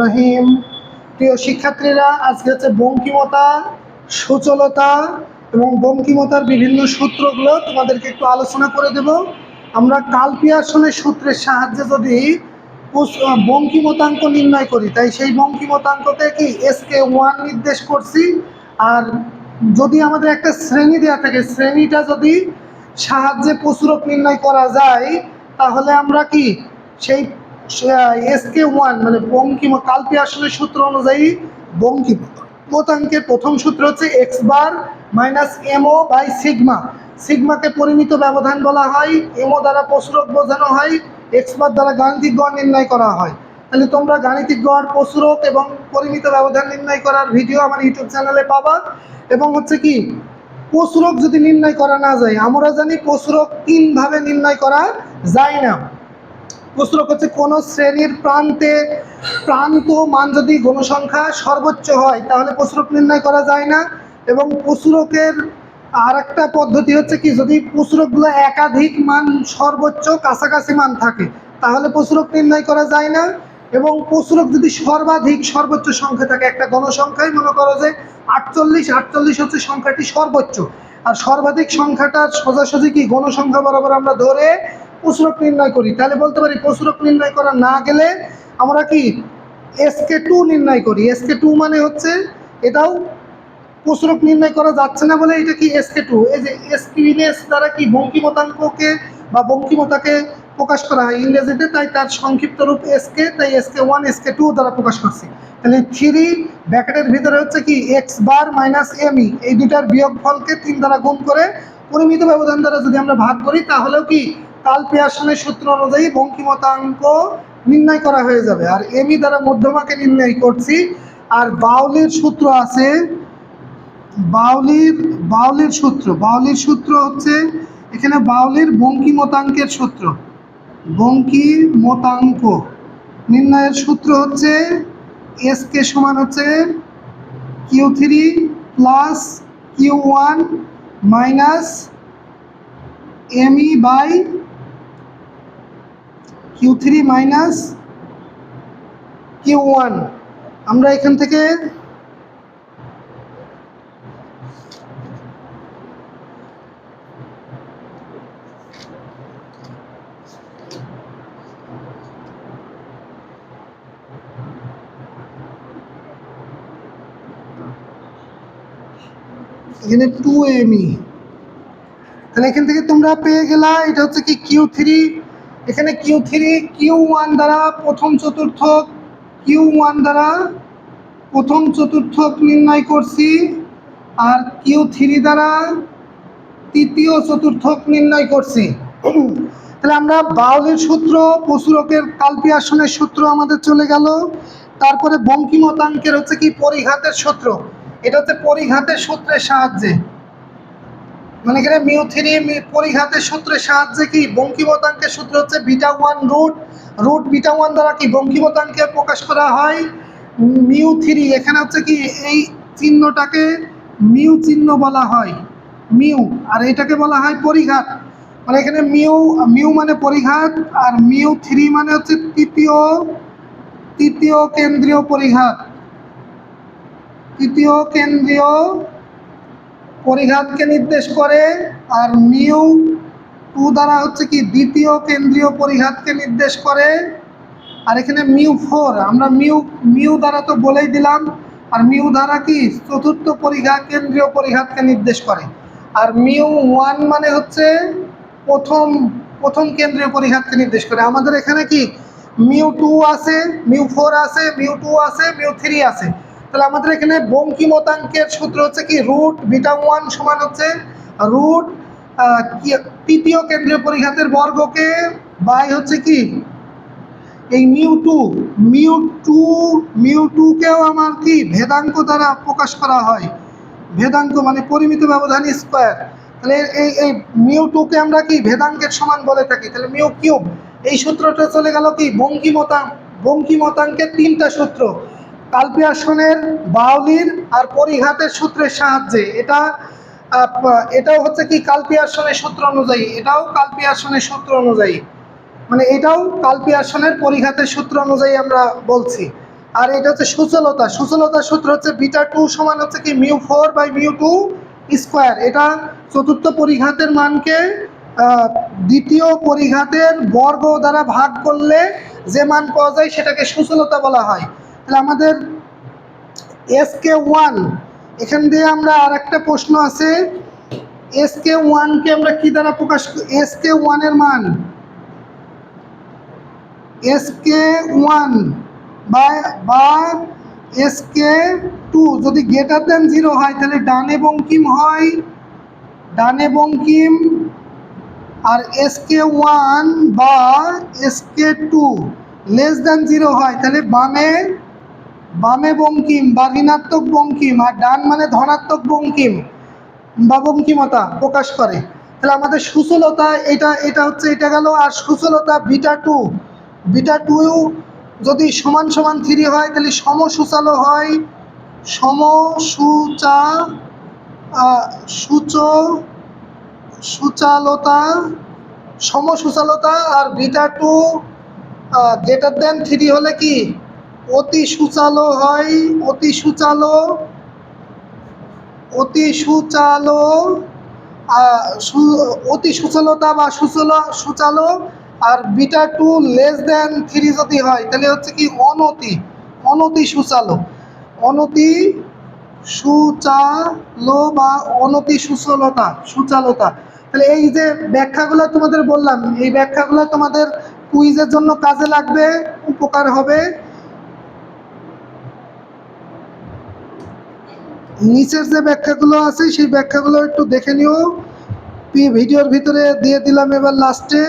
রহিম। প্রিয় শিক্ষার্থীরা, আজকে হচ্ছে বঙ্কিমতা, সুচলতা এবং বঙ্কিমতার বিভিন্ন সূত্রগুলো তোমাদেরকে একটু আলোচনা করে দেব। আমরা সূত্রের সাহায্যে যদি বঙ্কিমতাঙ্ক নির্ণয় করি, তাই সেই বঙ্কিমতাঙ্ককে কি এসকে ওয়ান নির্দেশ করছি? আর যদি আমাদের একটা শ্রেণি দেওয়া থাকে, শ্রেণীটা যদি সাহায্যে প্রচুরক নির্ণয় করা যায় তাহলে আমরা কি সেই এসকে ওয়ান মানে বঙ্কিম কালপি আসনের সূত্র অনুযায়ী বঙ্কিম। মতাঙ্কের প্রথম সূত্র হচ্ছে X bar minus M O by sigma সিগমাকে পরিমিত ব্যবধান বলা হয় এমও দ্বারা প্রচুরক বোঝানো হয় এক্স বার দ্বারা গাণিতিক গড় নির্ণয় করা হয়। তাহলে তোমরা গাণিতিক গড়, প্রচুরক এবং পরিমিত ব্যবধান নির্ণয় করার ভিডিও আমার ইউটিউব চ্যানেলে পাবা। এবং হচ্ছে কি, প্রচুরক যদি নির্ণয় করা না যায়, আমরা জানি প্রচুরক তিনভাবে নির্ণয় করা যায় না। প্রচুরক হচ্ছে কোনো শ্রেণির প্রান্তে প্রান্ত মান যদি গণসংখ্যা সর্বোচ্চ হয়, তাহলে প্রচুরক নির্ণয় করা যায় না। এবং প্রচুরকের আর একটা পদ্ধতি হচ্ছে কি, যদি প্রচুরকগুলো একাধিক মান সর্বোচ্চ, কাছাকাছি মান থাকে, তাহলে প্রচুরক নির্ণয় করা যায় না। এবং প্রচুরক যদি সর্বাধিক সর্বোচ্চ সংখ্যা থাকে, একটা গণসংখ্যায় মনে করো যে আটচল্লিশ আটচল্লিশ হচ্ছে সংখ্যাটি সর্বোচ্চ। আর সর্বাধিক সংখ্যাটা সোজাসুজি কি গণসংখ্যা বরাবর আমরা ধরে প্রচুরক নির্ণয় করি। তাহলে বলতে পারি প্রচুরক নির্ণয় করা না গেলে আমরা কি এসকে টু নির্ণয় করি। এসকে টু মানে হচ্ছে এটাও প্রচুরক নির্ণয় করা যাচ্ছে না বলে এটা কি এসকে টু এই যে এসকিউনেস দ্বারা কি বঙ্কিমতাঙ্ককে বা বঙ্কিমতাকে প্রকাশ করা হয়? ইংরেজিতে তাই তার সংক্ষিপ্ত রূপ এসকে তাই এসকে ওয়ান এসকে টু দ্বারা প্রকাশ করছি। তাহলে থ্রি ব্যাকেটের ভিতরে হচ্ছে কি এক্স বার মাইনাস এমই এই দুটার বিয়োগ ফলকে তিন দ্বারা গুণ করে পরিমিত ব্যবধান দ্বারা যদি আমরা ভাগ করি, তাহলেও কি কাল পিয়াসনের সূত্র অনুযায়ী বঙ্কিমতাঙ্ক নির্ণয় করা হয়ে যাবে। আর এমি দ্বারা মধ্যমাকে নির্ণয় করছি। আর বাউলির সূত্র আছে, বাউলির বাউলির সূত্র। বাউলির সূত্র হচ্ছে, এখানে বাউলির বঙ্কিমতাঙ্কের সূত্র। বঙ্কিমতাঙ্ক নির্ণয়ের সূত্র হচ্ছে, এস কে সমান হচ্ছে Q three plus Q one minus M E by Q three minus Q one আমরা এখান থেকে এখানে টু এমই তাহলে এখান থেকে তোমরা পেয়ে গেলা, এটা হচ্ছে কি কিউ থ্রি এখানে কিউ থ্রি কিউ ওয়ান দ্বারা প্রথম চতুর্থক কিউ ওয়ান দ্বারা প্রথম চতুর্থক নির্ণয় করছি আর কিউ থ্রি দ্বারা তৃতীয় চতুর্থক নির্ণয় করছি। তাহলে আমরা বাউলের সূত্র প্রচুরকের কাল্পি আসনের সূত্র আমাদের চলে গেল। তারপরে বঙ্কিমতাঙ্কের হচ্ছে কি পরিঘাতের সূত্র? এটা হচ্ছে পরিঘাতের সূত্রের সাহায্যে। মানে এখানে মিউ থ্রি পরিঘাতের সূত্রের সাহায্যে কি বঙ্কিমতাঙ্কের সূত্র হচ্ছে beta one root root beta one দ্বারা কি বঙ্কিমতাঙ্কে প্রকাশ করা হয়? মিউ থ্রি এখানে হচ্ছে কি এই চিহ্নটাকে মিউ চিহ্ন বলা হয়। মিউ, আর এটাকে বলা হয় পরিঘাত। মানে এখানে মিউ মিউ মানে পরিঘাত, আর মিউ থ্রি মানে হচ্ছে তৃতীয় তৃতীয় কেন্দ্রীয় পরিঘাত। তৃতীয় কেন্দ্রীয় পরিঘাতকে নির্দেশ করে, আর মিউ টু দ্বারা হচ্ছে কি দ্বিতীয় কেন্দ্রীয় পরিঘাতকে নির্দেশ করে। আর এখানে মিউ ফোর, আমরা মিউ মিউ দ্বারা তো বলেই দিলাম, আর মিউ দ্বারা কি চতুর্থ পরিঘাত, কেন্দ্রীয় পরিঘাতকে নির্দেশ করে। আর মিউ ওয়ান মানে হচ্ছে প্রথম প্রথম কেন্দ্রীয় পরিঘাতকে নির্দেশ করে। আমাদের এখানে কি মিউ টু আছে, মিউ ফোর আছে, মিউ টু আছে, মিউ থ্রি আছে। তাহলে আমাদের এখানে বঙ্কিমতাঙ্কের সূত্র হচ্ছে কি রুট বিটা ওয়ান সমান হচ্ছে রুট তৃতীয় কেন্দ্রীয় পরিঘাতের বর্গকে বাই হচ্ছে কি? এই mu two mu two, mu টুকেও আমার কি? ভেদাঙ্ক দ্বারা প্রকাশ করা হয়। ভেদাঙ্ক মানে পরিমিত ব্যবধান স্কোয়ার। তাহলে এই এই মিউ টুকে আমরা কি? ভেদাঙ্কের সমান বলে থাকি। তাহলে মিউ কিউব, এই সূত্রটা চলে গেল কি? বঙ্কিমতাঙ্ক বঙ্কিমতাঙ্কের তিনটা সূত্র। কালপিয়াসনের বাউলির আর পরিঘাতের সূত্রের সাহায্যে, এটা এটাও হচ্ছে কি কালপিয়াসনের সূত্র অনুযায়ী, এটাও কালপিয়াসনের সূত্র অনুযায়ী। মানে এটাও কালপিয়াসনের পরিঘাতের সূত্র অনুযায়ী আমরা বলছি। আর এটা হচ্ছে সুচলতা সুচলতার সূত্র হচ্ছে বিটা টু সমান হচ্ছে কি mu four by mu two square. এটা চতুর্থ পরিঘাতের মানকে দ্বিতীয় পরিঘাতের বর্গ দ্বারা ভাগ করলে যে মান পাওয়া যায় সেটাকে সুচলতা বলা হয়। তাহলে আমাদের এস কে ওয়ান এখান দিয়ে আমরা আর একটা প্রশ্ন আছে। এস কে ওয়ানকে আমরা কি দ্বারা প্রকাশ এস কে ওয়ানের মান। এস কে ওয়ান বা এস কে টু যদি গ্রেটার দেন জিরো হয়, তাহলে ডানে বঙ্কিম হয়? ডানে বঙ্কিম আর এস কে ওয়ান বা S K two less than zero হয়, তাহলে বামে বামে বঙ্কিম বা ঋণাত্মক বঙ্কিম আর ডান মানে ধনাত্মক বঙ্কিম বা বঙ্কিমতা প্রকাশ করে। তাহলে আমাদের সুচলতা এটা এটা হচ্ছে, এটা গেল, আর সুচলতা বিটা টু। বিটা টু যদি সমান সমান থ্রি হয়, তাহলে সমসুচালো হয়, সমসুচা সূচ, সুচালতা সম সমসুচালতা, আর beta two greater than three হলে কি? অতি সুচালো হয়, অতি সুচালো অতি সুচালো অতি সুচলতা বা সুচল, সুচালো আর beta two less than three যদি হয়, তাহলে হচ্ছে কি অনতি অনতি সুচালো। অনতি সুচালো বা অনতি সুচলতা, সুচালতা। তাহলে এই যে ব্যাখ্যাগুলো তোমাদের বললাম, এই ব্যাখ্যাগুলো তোমাদের কুইজের জন্য কাজে লাগবে, উপকার হবে। নিচের যে ব্যাখ্যাগুলো আছে, সেই ব্যাখ্যাগুলো একটু দেখে নিও। ভিডিওর ভিতরে দিয়ে দিলাম এবার লাস্টে